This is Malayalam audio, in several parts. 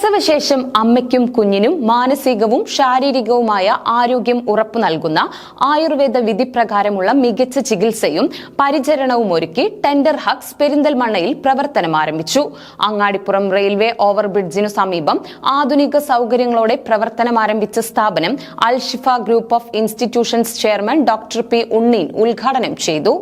പ്രസവശേഷം അമ്മയ്ക്കും കുഞ്ഞിനും മാനസികവും ശാരീരികവുമായ ആരോഗ്യം ഉറപ്പു നൽകുന്ന ആയുർവേദ വിധി പ്രകാരമുള്ള മികച്ച ചികിത്സയും പരിചരണവും ഒരുക്കി ടെൻഡർ ഹക്സ് പെരിന്തൽമണ്ണയിൽ പ്രവർത്തനം ആരംഭിച്ചു. അങ്ങാടിപ്പുറം റെയിൽവേ ഓവർബ്രിഡ്ജിനു സമീപം ആധുനിക സൗകര്യങ്ങളോടെ പ്രവർത്തനം ആരംഭിച്ച സ്ഥാപനം Al Shifa group of institutions chairman doctor P Unneen ഉദ്ഘാടനം ചെയ്തു.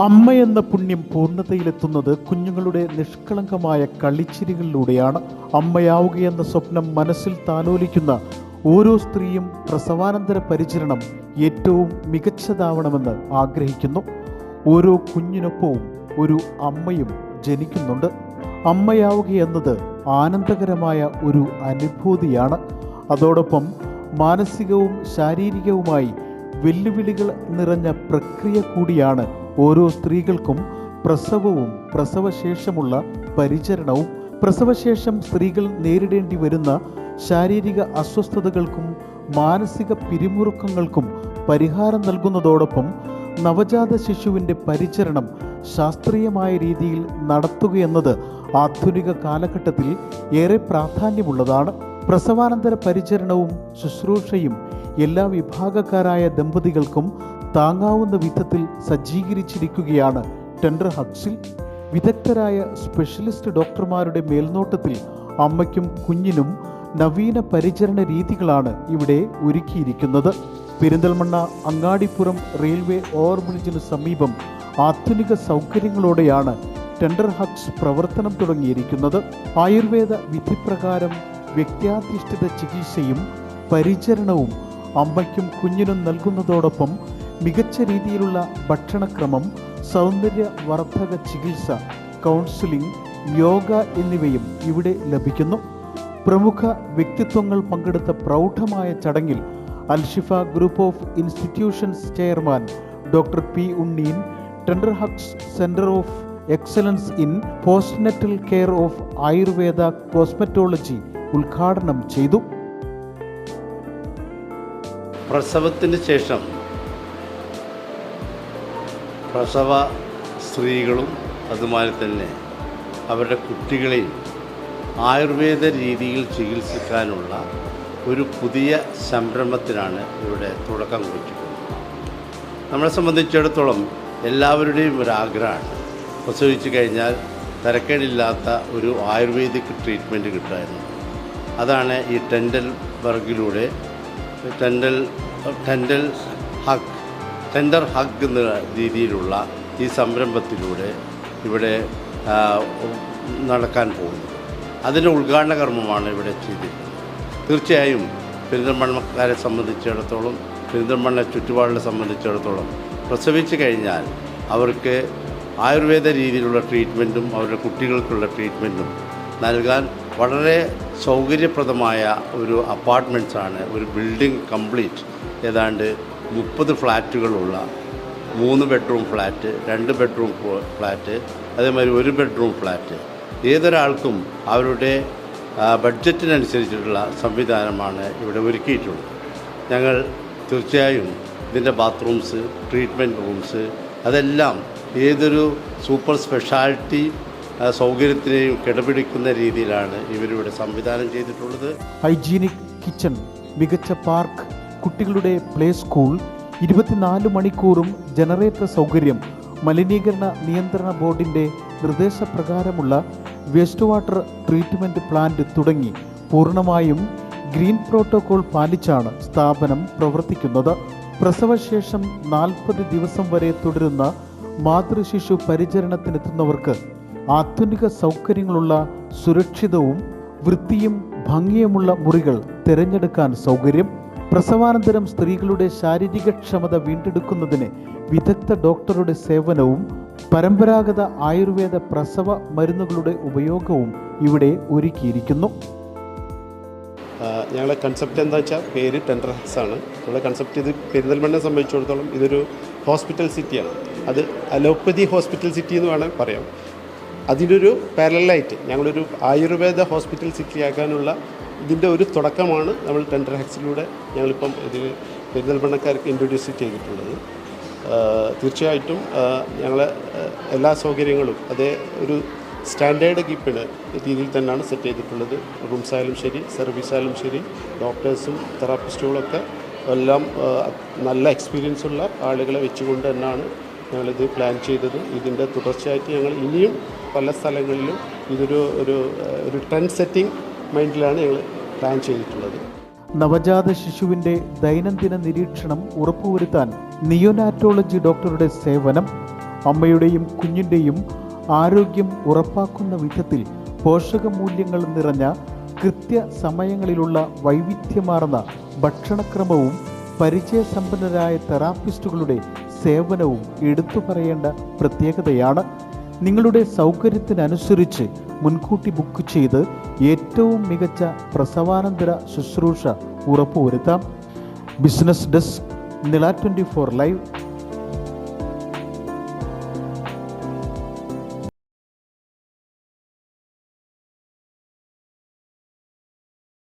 അമ്മ എന്ന പുണ്യം പൂർണതയിലെത്തുന്നത് കുഞ്ഞുങ്ങളുടെ നിഷ്കളങ്കമായ കളിച്ചിരികളിലൂടെയാണ്. അമ്മയാവുകയെന്ന സ്വപ്നം മനസ്സിൽ താലോലിക്കുന്ന ഓരോ സ്ത്രീയും പ്രസവാനന്തര പരിചരണം ഏറ്റവും മികച്ചതാവണമെന്ന് ആഗ്രഹിക്കുന്നു. ഓരോ കുഞ്ഞിനൊപ്പവും ഒരു അമ്മയും ജനിക്കുന്നുണ്ട്. അമ്മയാവുക എന്നത് ആനന്ദകരമായ ഒരു അനുഭൂതിയാണ്. അതോടൊപ്പം മാനസികവും ശാരീരികവുമായി വെല്ലുവിളികൾ നിറഞ്ഞ പ്രക്രിയ കൂടിയാണ് ഓരോ സ്ത്രീകൾക്കും പ്രസവവും പ്രസവശേഷമുള്ള പരിചരണവും പ്രസവശേഷം സ്ത്രീകൾ നേരിടേണ്ടി വരുന്ന ശാരീരിക അസ്വസ്ഥതകൾക്കും മാനസിക പിരിമുറുക്കങ്ങൾക്കും പരിഹാരം നൽകുന്നതോടൊപ്പം നവജാത ശിശുവിന്റെ പരിചരണം ശാസ്ത്രീയമായ രീതിയിൽ നടത്തുകയെന്നത് ആധുനിക കാലഘട്ടത്തിൽ ഏറെ പ്രാധാന്യമുള്ളതാണ്. പ്രസവാനന്തര പരിചരണവും ശുശ്രൂഷയും എല്ലാ വിഭാഗക്കാരായ ദമ്പതികൾക്കും താങ്ങാവുന്ന വിധത്തിൽ സജ്ജീകരിച്ചിരിക്കുകയാണ് ടെൻഡർ ഹബ്സിൽ. വിദഗ്ധരായ സ്പെഷ്യലിസ്റ്റ് ഡോക്ടർമാരുടെ മേൽനോട്ടത്തിൽ അമ്മയ്ക്കും കുഞ്ഞിനും നവീന പരിചരണ രീതികളാണ് ഇവിടെ ഒരുക്കിയിരിക്കുന്നത്. പെരിന്തൽമണ്ണ അങ്ങാടിപ്പുറം റെയിൽവേ ഓവർബ്രിഡ്ജിന് സമീപം ആധുനിക സൗകര്യങ്ങളോടെയാണ് ടെൻഡർ ഹബ്സ് പ്രവർത്തനം തുടങ്ങിയിരിക്കുന്നത്. ആയുർവേദ വിധിപ്രകാരം വ്യക്തിയാധിഷ്ഠിത ചികിത്സയും പരിചരണവും അമ്മയ്ക്കും കുഞ്ഞിനും നൽകുന്നതോടൊപ്പം മികച്ച രീതിയിലുള്ള ഭക്ഷണക്രമം സൗന്ദര്യ വർദ്ധക ചികിത്സ കൗൺസിലിംഗ് യോഗ എന്നിവയും ഇവിടെ ലഭിക്കുന്നു. പ്രമുഖ വ്യക്തിത്വങ്ങൾ പങ്കെടുത്ത പ്രൗഢമായ ചടങ്ങിൽ Al Shifa group of institutions chairman doctor P Unneen tender hugs centre of excellence in postnatal care of ayurveda cosmetology ഉദ്ഘാടനം ചെയ്തു. പ്രസവത്തിന് ശേഷം പ്രസവ സ്ത്രീകളും അതുമാതിരി തന്നെ അവരുടെ കുട്ടികളെയും ആയുർവേദ രീതിയിൽ ചികിത്സിക്കാനുള്ള ഒരു പുതിയ സംരംഭത്തിനാണ് ഇവിടെ തുടക്കം കുറിച്ചിട്ടുള്ളത്. നമ്മളെ സംബന്ധിച്ചിടത്തോളം എല്ലാവരുടെയും ഒരു ആഗ്രഹമാണ്. പ്രസവിച്ചു കഴിഞ്ഞാൽ തരക്കേടില്ലാത്ത ഒരു ആയുർവേദിക് ട്രീറ്റ്മെന്റ് കിട്ടുമായിരുന്നു. അതാണ് ഈ tender വർഗിലൂടെ tender tender hug tender hug എന്ന രീതിയിലുള്ള ഈ സംരംഭത്തിലൂടെ ഇവിടെ നടക്കാൻ പോകുന്നു അതിന്റെ ഉദ്ഘാടന കർമ്മമാണ് ഇവിടെ ചെയ്തിരിക്കുന്നത്. തീർച്ചയായും പെരിന്തൽമണ്ണക്കാരെ സംബന്ധിച്ചിടത്തോളം പെരിന്തൽമണ്ണ ചുറ്റുപാടിനെ സംബന്ധിച്ചിടത്തോളം പ്രസവിച്ചു കഴിഞ്ഞാൽ അവർക്ക് ആയുർവേദ രീതിയിലുള്ള ട്രീറ്റ്മെന്റും അവരുടെ കുട്ടികൾക്കുള്ള ട്രീറ്റ്മെന്റും നൽകാൻ വളരെ സൗകര്യപ്രദമായ ഒരു അപ്പാർട്ട്മെന്റ്സാണ്. ഒരു ബിൽഡിംഗ് കംപ്ലീറ്റ്. ഏതാണ്ട് മുപ്പത് ഫ്ലാറ്റുകളുള്ള മൂന്ന് ബെഡ്റൂം ഫ്ലാറ്റ് രണ്ട് ബെഡ്റൂം ഫ്ലാറ്റ് അതേമാതിരി ഒരു ബെഡ്റൂം ഫ്ലാറ്റ്. ഏതൊരാൾക്കും അവരുടെ ബഡ്ജറ്റിനനുസരിച്ചിട്ടുള്ള സംവിധാനമാണ് ഇവിടെ ഒരുക്കിയിട്ടുള്ളത്. ഞങ്ങൾ തീർച്ചയായും ഇതിന്റെ ബാത്റൂംസ് ട്രീറ്റ്മെന്റ് റൂംസ് അതെല്ലാം ഏതൊരു സൂപ്പർ സ്പെഷ്യാലിറ്റി സൗകര്യത്തിനെയും കിടപിടിക്കുന്ന രീതിയിലാണ് ഇവരിവിടെ സംവിധാനം ചെയ്തിട്ടുള്ളത്. ഹൈജീനിക് കിച്ചൺ മികച്ച പാർക്ക് കുട്ടികളുടെ പ്ലേ സ്കൂൾ ഇരുപത്തിനാല് മണിക്കൂറും ജനറേറ്റർ സൗകര്യം മലിനീകരണ നിയന്ത്രണ ബോർഡിന്റെ നിർദ്ദേശപ്രകാരമുള്ള വേസ്റ്റ് വാട്ടർ ട്രീറ്റ്മെന്റ് പ്ലാന്റ് തുടങ്ങി പൂർണമായും ഗ്രീൻ പ്രോട്ടോകോൾ പാലിച്ചാണ് സ്ഥാപനം പ്രവർത്തിക്കുന്നത്. പ്രസവശേഷം നാൽപ്പത് ദിവസം വരെ തുടരുന്ന മാതൃശിശു പരിചരണത്തിനെത്തുന്നവർക്ക് ആധുനിക സൗകര്യങ്ങളുള്ള സുരക്ഷിതവും വൃത്തിയും ഭംഗിയുമുള്ള മുറികൾ തിരഞ്ഞെടുക്കാൻ സൗകര്യം പ്രസവാനന്തരം സ്ത്രീകളുടെ ശാരീരിക ക്ഷമത വീണ്ടെടുക്കുന്നതിന് വിദഗ്ധ ഡോക്ടറുടെ സേവനവും പരമ്പരാഗത ആയുർവേദ പ്രസവ മരുന്നുകളുടെ ഉപയോഗവും ഇവിടെ ഒരുക്കിയിരിക്കുന്നു. ഞങ്ങളുടെ കൺസെപ്റ്റ് എന്താ വെച്ചാൽ പേര് ടെൻഡർ ഹക്സ് ആണ്. ഞങ്ങളുടെ കൺസെപ്റ്റ് ഇത് പെരിന്തൽമണ്ണെ സംബന്ധിച്ചിടത്തോളം ഇതൊരു ഹോസ്പിറ്റൽ സിറ്റിയാണ് അത് അലോപ്പതി ഹോസ്പിറ്റൽ സിറ്റി എന്ന് വേണമെങ്കിൽ പറയാം. അതിനൊരു പാരലായിട്ട് ഞങ്ങളൊരു ആയുർവേദ ഹോസ്പിറ്റൽ സിറ്റിയാക്കാനുള്ള ഇതിന്റെ ഒരു തുടക്കമാണ് നമ്മൾ ടെൻഡർ ഹാക്സിലൂടെ ഞങ്ങളിപ്പം ഇതിൽ പെരിന്തൽമണ്ണക്കാർക്ക് ഇൻട്രൊഡ്യൂസ് ചെയ്തിട്ടുള്ളത്. തീർച്ചയായിട്ടും ഞങ്ങൾ എല്ലാ സൗകര്യങ്ങളും അതേ ഒരു സ്റ്റാൻഡേർഡ് കീപ്പിന് രീതിയിൽ തന്നെയാണ് സെറ്റ് ചെയ്തിട്ടുള്ളത്. റൂംസ് ആയാലും ശരി സർവീസ് ആയാലും ശരി ഡോക്ടേഴ്സും തെറാപ്പിസ്റ്റുകളൊക്കെ എല്ലാം നല്ല എക്സ്പീരിയൻസ് ഉള്ള ആളുകളെ വെച്ചുകൊണ്ട് തന്നെയാണ് ഞങ്ങളിത് പ്ലാൻ ചെയ്തത്. ഇതിന്റെ തുടർച്ചയായിട്ട് ഞങ്ങൾ ഇനിയും പല സ്ഥലങ്ങളിലും ഇതൊരു ഒരു ഒരു ട്രെൻഡ് സെറ്റിംഗ് മൈൻഡിലാണ് ഞങ്ങൾ പ്ലാൻ ചെയ്തിട്ടുള്ളത്. നവജാത ശിശുവിന്റെ ദൈനംദിന നിരീക്ഷണം ഉറപ്പുവരുത്താൻ നിയോനാറ്റോളജി ഡോക്ടറുടെ സേവനം അമ്മയുടെയും കുഞ്ഞിന്റെയും ആരോഗ്യം ഉറപ്പാക്കുന്ന വിധത്തിൽ പോഷകമൂല്യങ്ങൾ നിറഞ്ഞ കൃത്യസമയങ്ങളിലുള്ള വൈവിധ്യമാർന്ന ഭക്ഷണക്രമവും പരിചയസമ്പന്നരായ തെറാപ്പിസ്റ്റുകളുടെ സേവനവും എടുത്തു പറയേണ്ട പ്രത്യേകതയാണ് നിങ്ങളുടെ സൗകര്യത്തിനനുസരിച്ച് മുൻകൂട്ടി ബുക്ക് ചെയ്ത് ഏറ്റവും മികച്ച പ്രസവാനന്തര ശുശ്രൂഷ ഉറപ്പുവരുത്താം. ബിസിനസ് ഡെസ്ക് നില ട്വന്റി ഫോർ ലൈവ്.